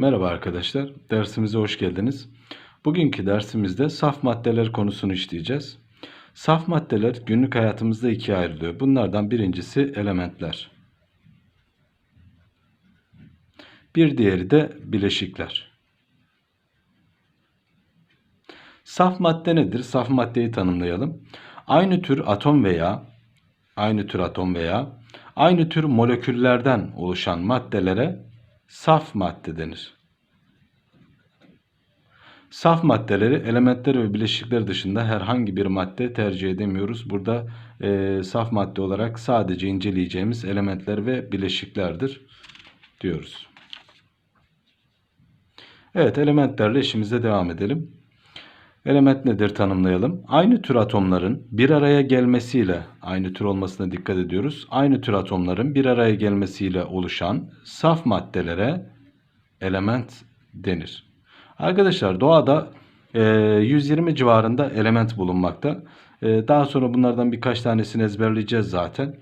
Merhaba arkadaşlar, dersimize hoş geldiniz. Bugünkü dersimizde saf maddeler konusunu işleyeceğiz. Saf maddeler günlük hayatımızda ikiye ayrılıyor. Bunlardan birincisi elementler. Bir diğeri de bileşikler. Saf madde nedir? Saf maddeyi tanımlayalım. Aynı tür atom veya aynı tür atom veya aynı tür moleküllerden oluşan maddelere saf madde denir. Saf maddeleri elementler ve bileşikler dışında herhangi bir madde tercih edemiyoruz. Burada e, saf madde olarak sadece inceleyeceğimiz elementler ve bileşiklerdir diyoruz. Evet elementlerle işimize devam edelim. Element nedir tanımlayalım. Aynı tür atomların bir araya gelmesiyle, aynı tür olmasına dikkat ediyoruz. Aynı tür atomların bir araya gelmesiyle oluşan saf maddelere element denir. Arkadaşlar doğada e, 120 civarında element bulunmakta. E, daha sonra bunlardan birkaç tanesini ezberleyeceğiz zaten.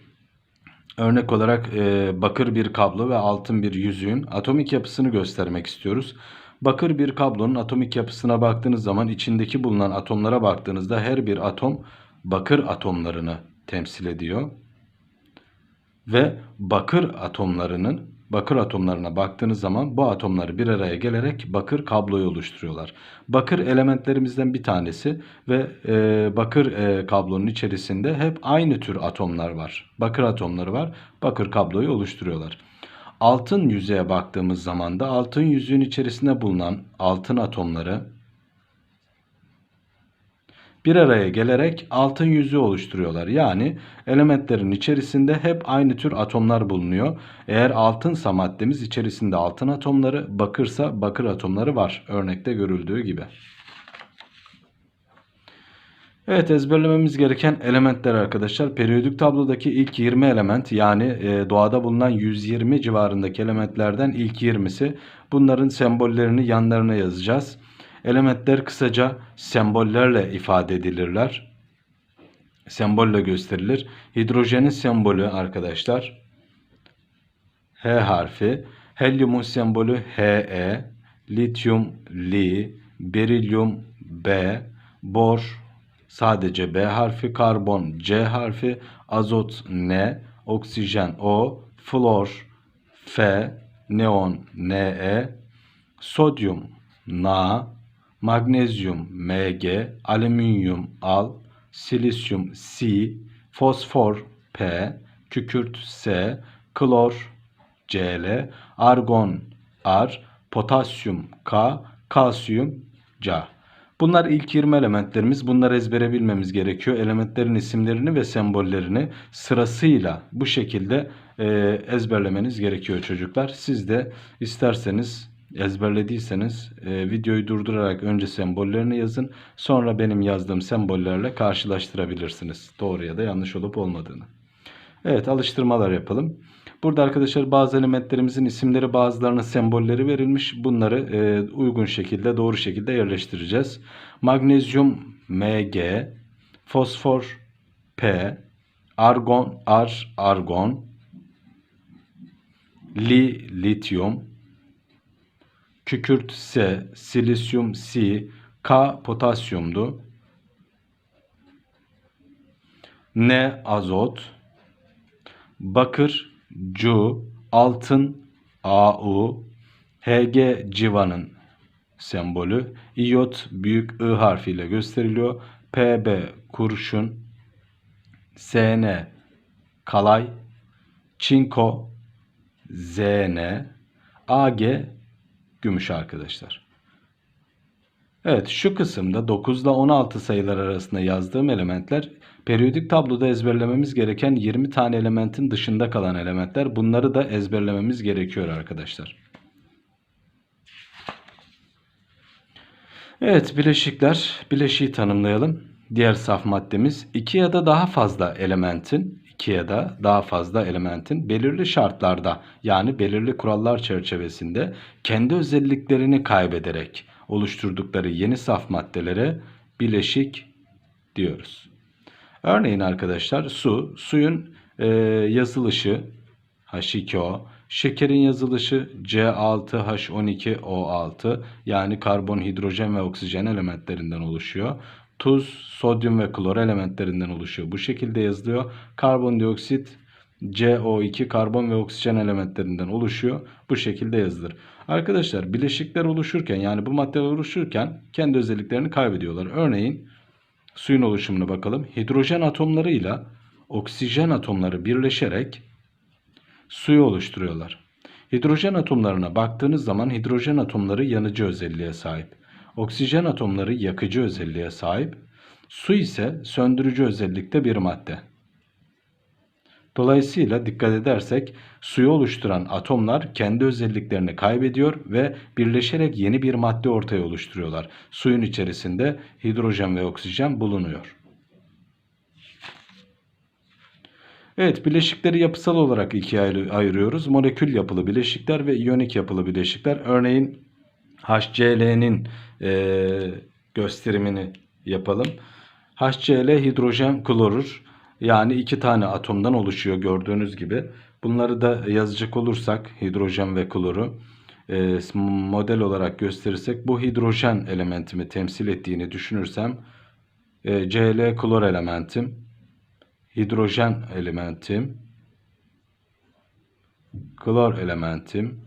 Örnek olarak e, bakır bir kablo ve altın bir yüzüğün atomik yapısını göstermek istiyoruz. Bakır bir kablonun atomik yapısına baktığınız zaman içindeki bulunan atomlara baktığınızda her bir atom bakır atomlarını temsil ediyor. Ve bakır atomlarının bakır atomlarına baktığınız zaman bu atomları bir araya gelerek bakır kabloyu oluşturuyorlar. Bakır elementlerimizden bir tanesi ve e, bakır e, kablonun içerisinde hep aynı tür atomlar var. Bakır atomları var. Bakır kabloyu oluşturuyorlar. Altın yüzeye baktığımız zaman da altın yüzüğün içerisinde bulunan altın atomları bir araya gelerek altın yüzüğü oluşturuyorlar. Yani elementlerin içerisinde hep aynı tür atomlar bulunuyor. Eğer altınsa maddemiz içerisinde altın atomları, bakırsa bakır atomları var. Örnekte görüldüğü gibi. Evet ezberlememiz gereken elementler arkadaşlar. Periyodik tablodaki ilk 20 element yani e, doğada bulunan 120 civarındaki elementlerden ilk 20'si. Bunların sembollerini yanlarına yazacağız. Elementler kısaca sembollerle ifade edilirler. Sembolle gösterilir. Hidrojenin sembolü arkadaşlar H harfi. Helyumun sembolü He, lityum Li, berilyum B, bor sadece B harfi, karbon C harfi, azot N, oksijen O, flor F, neon Ne, sodyum Na, magnezyum Mg, alüminyum Al, silisyum Si, fosfor P, kükürt S, klor Cl, argon R, potasyum K, kalsiyum Ca. Bunlar ilk 20 elementlerimiz. Bunları ezbere bilmemiz gerekiyor. Elementlerin isimlerini ve sembollerini sırasıyla bu şekilde e, ezberlemeniz gerekiyor çocuklar. Siz de isterseniz ezberlediyseniz e, videoyu durdurarak önce sembollerini yazın. Sonra benim yazdığım sembollerle karşılaştırabilirsiniz. Doğru ya da yanlış olup olmadığını. Evet alıştırmalar yapalım. Burada arkadaşlar bazı elementlerimizin isimleri bazılarının sembolleri verilmiş. Bunları e, uygun şekilde doğru şekilde yerleştireceğiz. Magnezyum Mg, fosfor P, argon R argon, Li lityum, kükürt S, silisyum C, K potasyumdu. N azot, bakır Cu, altın AU, Hg civanın sembolü, iot büyük I harfiyle gösteriliyor. Pb kurşun, Sn kalay, çinko, Zn, Ag gümüş arkadaşlar. Evet şu kısımda 9 ile 16 sayılar arasında yazdığım elementler periyodik tabloda ezberlememiz gereken 20 tane elementin dışında kalan elementler. Bunları da ezberlememiz gerekiyor arkadaşlar. Evet bileşikler. Bileşiği tanımlayalım. Diğer saf maddemiz 2 ya da daha fazla elementin 2 ya da daha fazla elementin belirli şartlarda yani belirli kurallar çerçevesinde kendi özelliklerini kaybederek oluşturdukları yeni saf maddelere bileşik diyoruz. Örneğin arkadaşlar su, suyun e, yazılışı H2O, Şekerin yazılışı C6H12O6 yani karbon, hidrojen ve oksijen elementlerinden oluşuyor. Tuz, sodyum ve klor elementlerinden oluşuyor. Bu şekilde yazılıyor. Karbondioksit CO2 karbon ve oksijen elementlerinden oluşuyor. Bu şekilde yazılır. Arkadaşlar bileşikler oluşurken yani bu maddeler oluşurken kendi özelliklerini kaybediyorlar. Örneğin suyun oluşumuna bakalım. Hidrojen atomlarıyla oksijen atomları birleşerek suyu oluşturuyorlar. Hidrojen atomlarına baktığınız zaman hidrojen atomları yanıcı özelliğe sahip. Oksijen atomları yakıcı özelliğe sahip. Su ise söndürücü özellikte bir madde. Dolayısıyla dikkat edersek suyu oluşturan atomlar kendi özelliklerini kaybediyor ve birleşerek yeni bir madde ortaya oluşturuyorlar. Suyun içerisinde hidrojen ve oksijen bulunuyor. Evet, bileşikleri yapısal olarak ikiye ayırıyoruz. Molekül yapılı bileşikler ve iyonik yapılı bileşikler. Örneğin HCl'nin eee, gösterimini yapalım. HCl hidrojen klorür yani iki tane atomdan oluşuyor gördüğünüz gibi. Bunları da yazacak olursak hidrojen ve kloru eee, model olarak gösterirsek bu hidrojen elementimi temsil ettiğini düşünürsem eee, Cl klor elementim hidrojen elementim, klor elementim,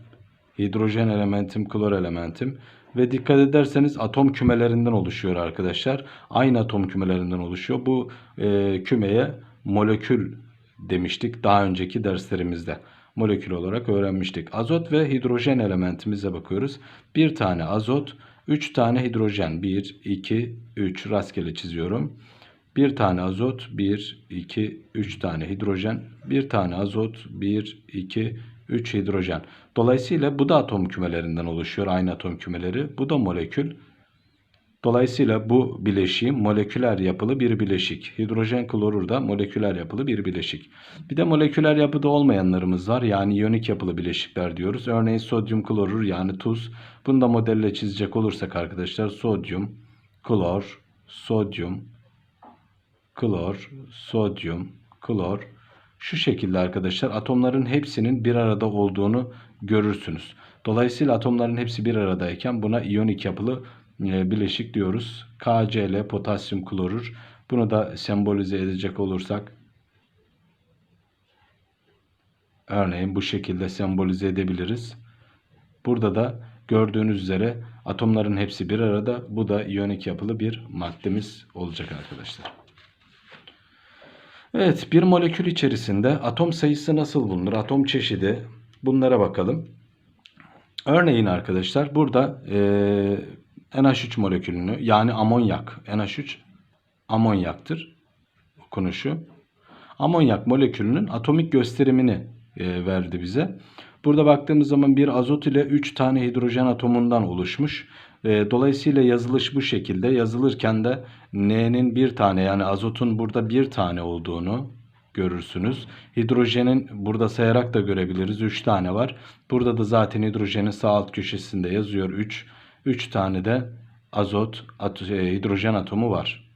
hidrojen elementim, klor elementim ve dikkat ederseniz atom kümelerinden oluşuyor arkadaşlar. Aynı atom kümelerinden oluşuyor. Bu e, kümeye molekül demiştik daha önceki derslerimizde. Molekül olarak öğrenmiştik. Azot ve hidrojen elementimize bakıyoruz. Bir tane azot, üç tane hidrojen. 1, 2, 3 rastgele çiziyorum. Bir tane azot, 1, 2, 3 tane hidrojen, bir tane azot, 1, 2, 3 hidrojen. Dolayısıyla bu da atom kümelerinden oluşuyor, aynı atom kümeleri. Bu da molekül. Dolayısıyla bu bileşiğin moleküler yapılı bir bileşik. Hidrojen klorür da moleküler yapılı bir bileşik. Bir de moleküler yapıda olmayanlarımız var. Yani iyonik yapılı bileşikler diyoruz. Örneğin sodyum klorür yani tuz. Bunu da modelle çizecek olursak arkadaşlar sodyum, klor, sodyum, klor, sodyum, klor. Şu şekilde arkadaşlar atomların hepsinin bir arada olduğunu görürsünüz. Dolayısıyla atomların hepsi bir aradayken buna iyonik yapılı e, bileşik diyoruz. KCl potasyum klorür. Bunu da sembolize edecek olursak örneğin bu şekilde sembolize edebiliriz. Burada da gördüğünüz üzere atomların hepsi bir arada. Bu da iyonik yapılı bir maddemiz olacak arkadaşlar. Evet, bir molekül içerisinde atom sayısı nasıl bulunur? Atom çeşidi. Bunlara bakalım. Örneğin arkadaşlar burada eee, NH3 molekülünü yani amonyak NH3 amonyaktır okunuşu. Amonyak molekülünün atomik gösterimini e, verdi bize. Burada baktığımız zaman bir azot ile 3 tane hidrojen atomundan oluşmuş. E, dolayısıyla yazılış bu şekilde. Yazılırken de N'nin bir tane yani azotun burada bir tane olduğunu görürsünüz. Hidrojenin burada sayarak da görebiliriz. 3 tane var. Burada da zaten hidrojenin sağ alt köşesinde yazıyor 3. 3 tane de azot, at- e, hidrojen atomu var.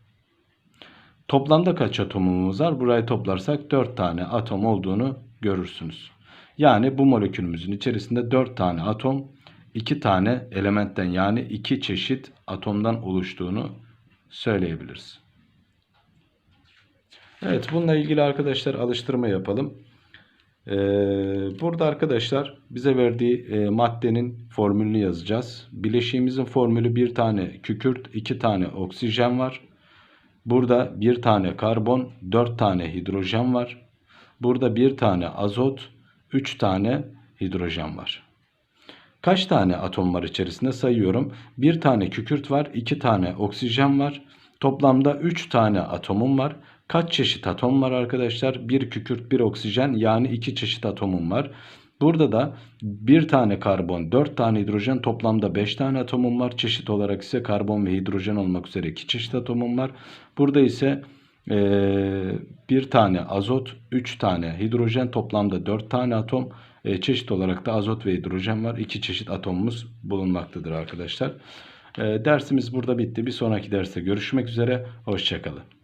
Toplamda kaç atomumuz var? Burayı toplarsak 4 tane atom olduğunu görürsünüz. Yani bu molekülümüzün içerisinde 4 tane atom, 2 tane elementten yani 2 çeşit atomdan oluştuğunu söyleyebiliriz. Evet bununla ilgili arkadaşlar alıştırma yapalım. Ee, burada arkadaşlar bize verdiği e, maddenin formülünü yazacağız. Bileşiğimizin formülü bir tane kükürt, iki tane oksijen var. Burada bir tane karbon, dört tane hidrojen var. Burada bir tane azot, üç tane hidrojen var. Kaç tane atom var içerisinde sayıyorum. Bir tane kükürt var, iki tane oksijen var. Toplamda 3 tane atomum var. Kaç çeşit atom var arkadaşlar? Bir kükürt, bir oksijen yani iki çeşit atomum var. Burada da bir tane karbon, 4 tane hidrojen toplamda 5 tane atomum var. Çeşit olarak ise karbon ve hidrojen olmak üzere 2 çeşit atomum var. Burada ise eee, bir tane azot, 3 tane hidrojen toplamda 4 tane atom. E, çeşit olarak da azot ve hidrojen var. İki çeşit atomumuz bulunmaktadır arkadaşlar. E, dersimiz burada bitti. Bir sonraki derste görüşmek üzere. Hoşçakalın.